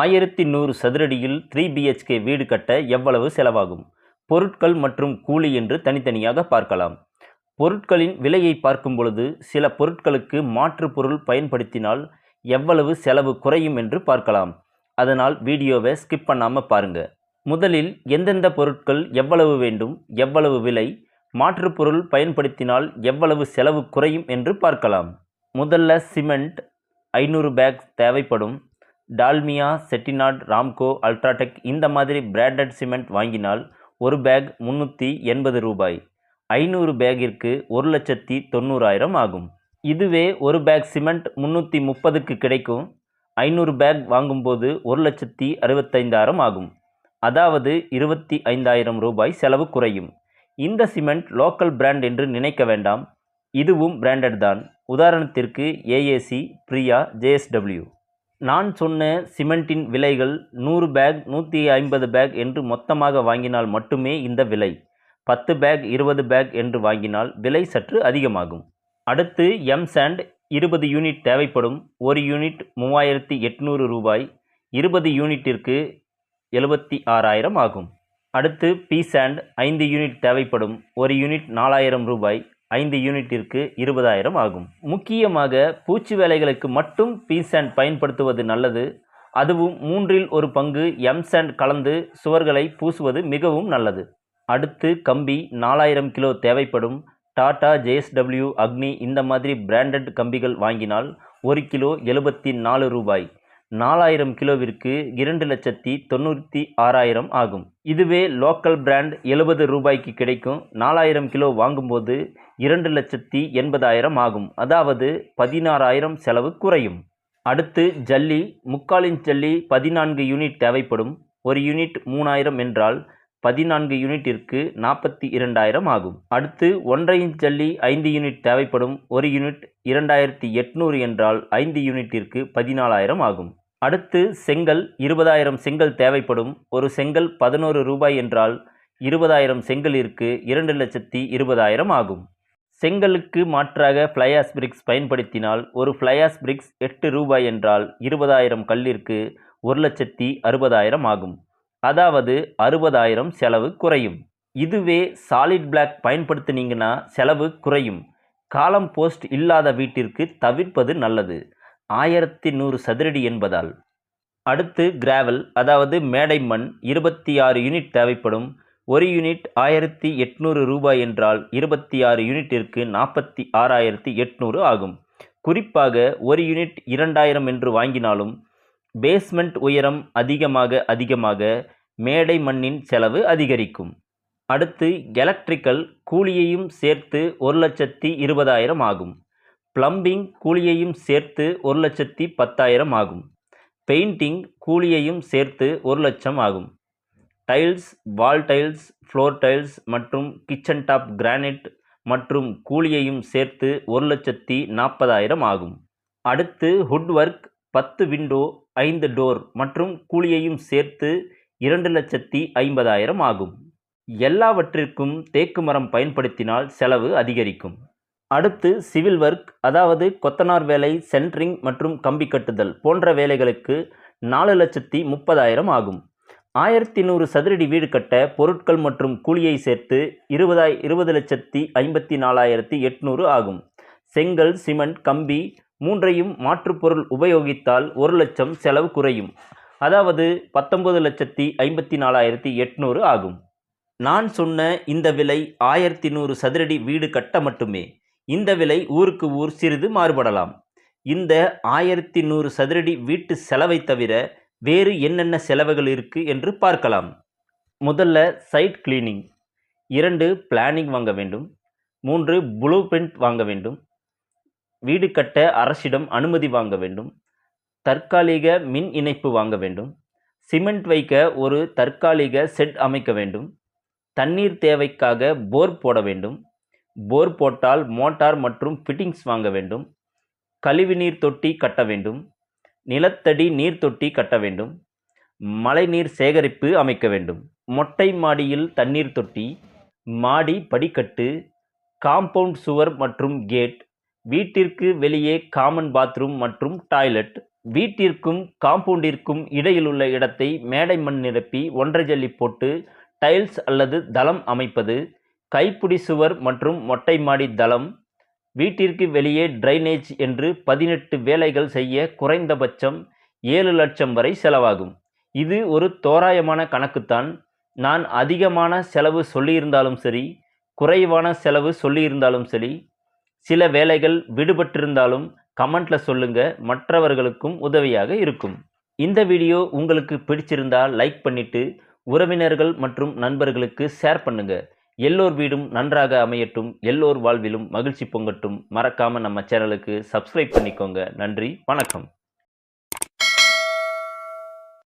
ஆயிரத்தி நூறு சதுரடியில் three BHK வீடு கட்ட எவ்வளவு செலவாகும்? பொருட்கள் மற்றும் கூலி என்று தனித்தனியாக பார்க்கலாம். பொருட்களின் விலையை பார்க்கும் பொழுது சில பொருட்களுக்கு மாற்று பொருள் பயன்படுத்தினால் எவ்வளவு செலவு குறையும் என்று பார்க்கலாம். அதனால் வீடியோவை ஸ்கிப் பண்ணாமல் பாருங்க. முதலில் எந்தெந்த பொருட்கள் எவ்வளவு வேண்டும் எவ்வளவு விலை மாற்று பொருள் பயன்படுத்தினால் எவ்வளவு செலவு குறையும் என்று பார்க்கலாம். முதல்ல சிமெண்ட் ஐநூறு பேக் தேவைப்படும். டால்மியா செட்டிநாட் ராம்கோ அல்ட்ராடெக் இந்த மாதிரி பிராண்டட் சிமெண்ட் வாங்கினால் ஒரு பேக் முந்நூற்றி எண்பது ரூபாய். ஐநூறு பேக்கிற்கு ஒரு லட்சத்தி தொண்ணூறாயிரம் ஆகும். இதுவே ஒரு பேக் சிமெண்ட் முந்நூற்றி முப்பதுக்கு கிடைக்கும். ஐநூறு பேக் வாங்கும்போது ஒரு லட்சத்தி அறுபத்தைந்தாயிரம் ஆகும். அதாவது இருபத்தி ஐந்தாயிரம் ரூபாய் செலவு குறையும். இந்த சிமெண்ட் லோக்கல் பிராண்ட் என்று நினைக்க வேண்டாம். இதுவும் பிராண்டட் தான். உதாரணத்திற்கு ஏஏசி பிரியா ஜேஎஸ்டபிள்யூ நான் சொன்ன சிமெண்டின் விலைகள் நூறு பேக் நூற்றி ஐம்பது பேக் என்று மொத்தமாக வாங்கினால் மட்டுமே இந்த விலை. பத்து பேக் இருபது பேக் என்று வாங்கினால் விலை சற்று அதிகமாகும். அடுத்து எம் சாண்ட் இருபது யூனிட் தேவைப்படும். ஒரு யூனிட் மூவாயிரத்தி எட்நூறு ரூபாய். இருபது யூனிட்டிற்கு எழுபத்தி ஆறாயிரம் ஆகும். அடுத்து பி சாண்ட் ஐந்து யூனிட் தேவைப்படும். ஒரு யூனிட் நாலாயிரம் ரூபாய். ஐந்து யூனிட்டிற்கு இருபதாயிரம் ஆகும். முக்கியமாக பூச்சி வேலைகளுக்கு மட்டும் பீசண்ட் பயன்படுத்துவது நல்லது. அதுவும் மூன்றில் ஒரு பங்கு எம்சண்ட் கலந்து சுவர்களை பூசுவது மிகவும் நல்லது. அடுத்து கம்பி நாலாயிரம் கிலோ தேவைப்படும். டாடா ஜேஎஸ்டபிள்யூ அக்னி இந்த மாதிரி பிராண்டட் கம்பிகள் வாங்கினால் ஒரு கிலோ எழுபத்தி நாலு ரூபாய். நாலாயிரம் கிலோவிற்கு இரண்டு லட்சத்தி தொண்ணூற்றி ஆறாயிரம் ஆகும். இதுவே லோக்கல் பிராண்ட் எழுபது ரூபாய்க்கு கிடைக்கும். நாலாயிரம் கிலோ வாங்கும்போது இரண்டு லட்சத்தி எண்பதாயிரம் ஆகும். அதாவது பதினாறாயிரம் செலவு குறையும். அடுத்து ஜல்லி முக்காலின் ஜல்லி பதினான்கு யூனிட் தேவைப்படும். ஒரு யூனிட் மூணாயிரம் என்றால் பதினான்கு யூனிட்டிற்கு நாற்பத்தி இரண்டாயிரம் ஆகும். அடுத்து ஒன்றரை இன்ச் ஜல்லி ஐந்து யூனிட் தேவைப்படும். ஒரு யூனிட் இரண்டாயிரத்தி எட்நூறு என்றால் ஐந்து யூனிட்டிற்கு பதினாலாயிரம் ஆகும். அடுத்து செங்கல் இருபதாயிரம் செங்கல் தேவைப்படும். ஒரு செங்கல் பதினோரு ரூபாய் என்றால் இருபதாயிரம் செங்கலிற்கு இரண்டு லட்சத்தி இருபதாயிரம் ஆகும். செங்கலுக்கு மாற்றாக ஃப்ளையாஸ் பிரிக்ஸ் பயன்படுத்தினால் ஒரு ஃப்ளையாஸ் பிரிக்ஸ் எட்டு ரூபாய் என்றால் இருபதாயிரம் கல்லிற்கு ஒரு லட்சத்தி அறுபதாயிரம் ஆகும். அதாவது அறுபதாயிரம் செலவு குறையும். இதுவே சாலிட் பிளாக் பயன்படுத்தினீங்கன்னா செலவு குறையும். காலம் போஸ்ட் இல்லாத வீட்டிற்கு தவிர்ப்பது நல்லது. ஆயிரத்தி நூறு சதுரடி என்பதால். அடுத்து கிராவல் அதாவது மேடை மண் இருபத்தி ஆறு யூனிட் தேவைப்படும். ஒரு யூனிட் ஆயிரத்தி எட்நூறு ரூபாய் என்றால் இருபத்தி ஆறு யூனிட்டிற்கு நாற்பத்தி ஆறாயிரத்தி எட்நூறு ஆகும். குறிப்பாக ஒரு யூனிட் இரண்டாயிரம் என்று வாங்கினாலும் பேஸ்மெண்ட் உயரம் அதிகமாக அதிகமாக மேடை மண்ணின் செலவு அதிகரிக்கும். அடுத்து எலக்ட்ரிக்கல் கூலியையும் சேர்த்து ஒரு லட்சத்தி இருபதாயிரம் ஆகும். பிளம்பிங் கூலியையும் சேர்த்து ஒரு லட்சத்தி பத்தாயிரம் ஆகும். பெயிண்டிங் கூலியையும் சேர்த்து ஒரு லட்சம் ஆகும். Tiles wall tiles floor tiles மற்றும் கிச்சன் டாப் கிரானைட் மற்றும் கூலியையும் சேர்த்து ஒரு லட்சத்தி நாற்பதாயிரம் ஆகும். அடுத்து ஹுட் ஒர்க் பத்து விண்டோ ஐந்து டோர் மற்றும் கூலியையும் சேர்த்து இரண்டு லட்சத்தி ஐம்பதாயிரம் ஆகும். எல்லாவற்றிற்கும் தேக்கு மரம் பயன்படுத்தினால் செலவு அதிகரிக்கும். அடுத்து சிவில் ஒர்க் அதாவது கொத்தனார் வேலை சென்ட்ரிங் மற்றும் கம்பி கட்டுதல் போன்ற வேலைகளுக்கு நாலு லட்சத்தி முப்பதாயிரம் ஆகும். ஆயிரத்தி நூறு சதுரடி வீடு கட்ட பொருட்கள் மற்றும் கூலியை சேர்த்து இருபதாய் இருபது லட்சத்தி ஐம்பத்தி நாலாயிரத்தி எட்நூறு ஆகும். செங்கல் சிமெண்ட் கம்பி மூன்றையும் மாற்றுப்பொருள் உபயோகித்தால் ஒரு லட்சம் செலவு குறையும். அதாவது பத்தொன்பது லட்சத்தி ஐம்பத்தி நாலாயிரத்தி எட்நூறு ஆகும். நான் சொன்ன இந்த விலை ஆயிரத்தி நூறு சதுரடி வீடு கட்ட மட்டுமே. இந்த விலை ஊருக்கு ஊர் சிறிது மாறுபடலாம். இந்த ஆயிரத்தி நூறு சதுரடி வீட்டு செலவை தவிர வேறு என்னென்ன செலவுகள் இருக்குது என்று பார்க்கலாம். முதல்ல சைட் கிளீனிங். இரண்டு பிளானிங் வாங்க வேண்டும். மூன்று ப்ளூ பிரிண்ட் வாங்க வேண்டும். வீடு கட்ட அரசிடம் அனுமதி வாங்க வேண்டும். தற்காலிக மின் இணைப்பு வாங்க வேண்டும். சிமெண்ட் வைக்க ஒரு தற்காலிக செட் அமைக்க வேண்டும். தண்ணீர் தேவைக்காக போர் போட வேண்டும். போர் போட்டால் மோட்டார் மற்றும் ஃபிட்டிங்ஸ் வாங்க வேண்டும். கழிவுநீர் தொட்டி கட்ட வேண்டும். நிலத்தடி நீர் தொட்டி கட்ட வேண்டும். மழைநீர் சேகரிப்பு அமைக்க வேண்டும். மொட்டை மாடியில் தண்ணீர் தொட்டி மாடி படிக்கட்டு காம்பவுண்ட் சுவர் மற்றும் கேட் வீட்டிற்கு வெளியே காமன் பாத்ரூம் மற்றும் டாய்லெட் வீட்டிற்கும் காம்பவுண்டிற்கும் இடையில் உள்ள இடத்தை மேடை மண் நிரப்பி ஒன்றை ஜல்லி போட்டு டைல்ஸ் அல்லது தளம் அமைப்பது கைப்பிடி சுவர் மற்றும் மொட்டை மாடி தளம் வீட்டிற்கு வெளியே டிரைனேஜ் என்று பதினெட்டு வேலைகள் செய்ய குறைந்தபட்சம் ஏழு லட்சம் வரை செலவாகும். இது ஒரு தோராயமான கணக்குத்தான். நான் அதிகமான செலவு சொல்லியிருந்தாலும் சரி குறைவான செலவு சொல்லியிருந்தாலும் சரி சில வேலைகள் விடுபட்டிருந்தாலும் கமெண்ட்ல சொல்லுங்க மற்றவர்களுக்கும் உதவியாக இருக்கும். இந்த வீடியோ உங்களுக்கு பிடிச்சிருந்தால் லைக் பண்ணிட்டு உறவினர்கள் மற்றும் நண்பர்களுக்கு ஷேர் பண்ணுங்கள் எல்லோர் வீடும் நன்றாக அமையட்டும் எல்லோர் வாழ்விலும் மகிழ்ச்சி பொங்கட்டும். மறக்காமல் நம்ம சேனலுக்கு சப்ஸ்கிரைப் பண்ணிக்கோங்க. நன்றி வணக்கம்.